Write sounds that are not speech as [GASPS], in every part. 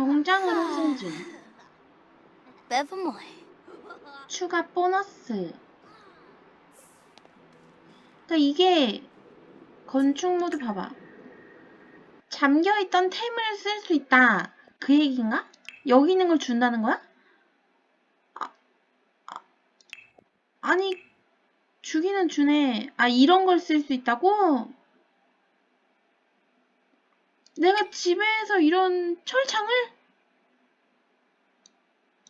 경장으로 승진. Bevermoy. 추가 보너스. 그러니까 이게 건축 모드 봐봐. 잠겨있던 템을 쓸 수 있다. 그 얘기인가? 여기 있는 걸 준다는 거야? 아, 아, 아니, 주기는 주네. 아, 이런 걸 쓸 수 있다고? 내가 집에서 이런 철창을?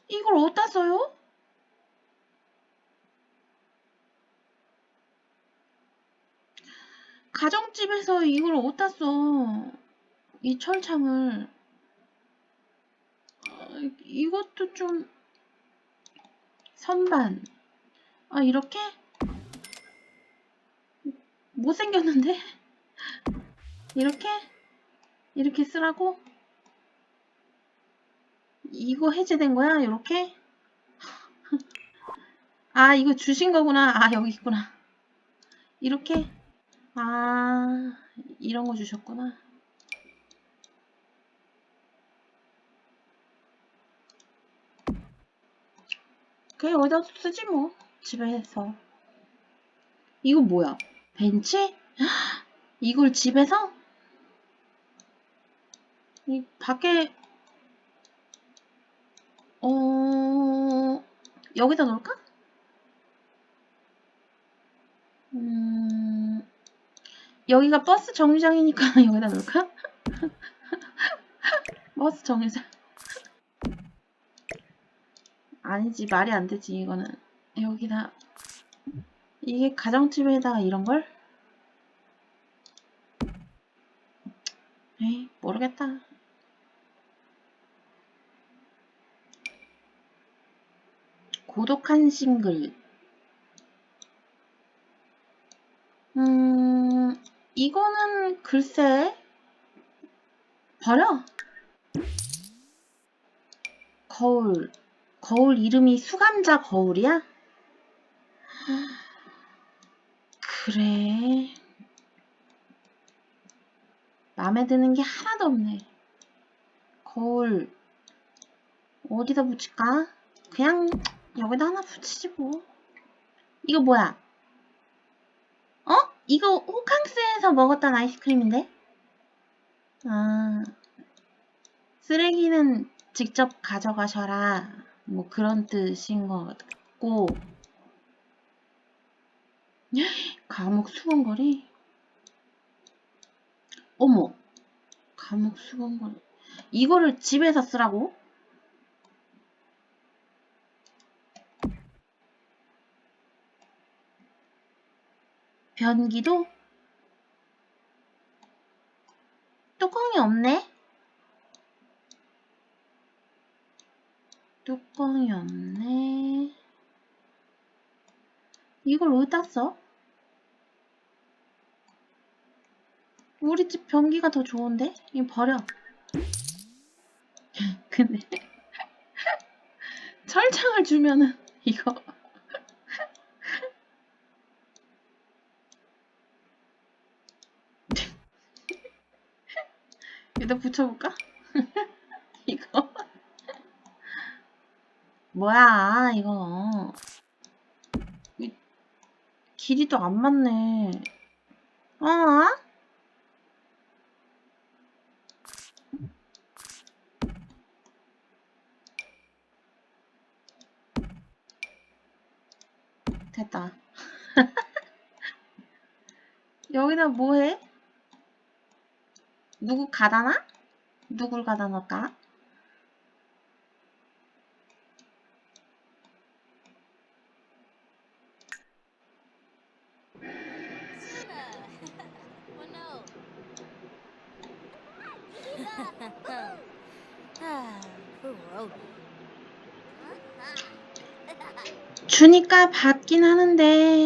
이걸 어디다 써요? 가정집에서 이걸 어디다 써? 이 철창을. 아, 이것도 좀 선반. 아, 이렇게? 못생겼는데? [LAUGHS] 이렇게? 이렇게 쓰라고? 이거 해제된 거야? 이렇게? [LAUGHS] 아, 이거 주신 거구나. 아, 여기 있구나. 이렇게? 아, 이런 거 주셨구나. 그냥 여기다 쓰지 뭐. 집에서. 이거 뭐야? 벤치? [GASPS] 이걸 집에서? 이 밖에 어 여기다 놓을까? 음 여기가 버스 정류장이니까 [LAUGHS] 여기다 놓을까? [LAUGHS] 버스 정류장 아니지 말이 안 되지 이거는 여기다 이게 가정집에다가 이런 걸? 에이 모르겠다 고독한 싱글. 음 이거는 글쎄 버려 거울. 거울 이름이 수감자 거울이야? 그래. 마음에 드는 게 하나도 없네. 거울. 어디다 붙일까? 그냥 여기다 하나 붙이지 뭐 이거 뭐야? 어? 이거 호캉스에서 먹었던 아이스크림인데? 아 쓰레기는 직접 가져가셔라 뭐 그런 뜻인 것 같고 [GASPS] 감옥 수건거리? 어머 감옥 수건거리 이거를 집에서 쓰라고? 변기도? 뚜껑이 없네? 뚜껑이 없네. 이걸 어디다 써? 우리 집 변기가 더 좋은데? 이거 버려. [LAUGHS] 근데 [LAUGHS] 철창을 주면은 이거 여기다 붙여볼까? [LAUGHS] 이거 뭐야 이거 이- 길이도 안 맞네 어? 됐다 [LAUGHS] 여기다 뭐해? 누구 가다 놔? 누굴 가다 놓을까? well, no. poor Roby. 주니까 받긴 하는데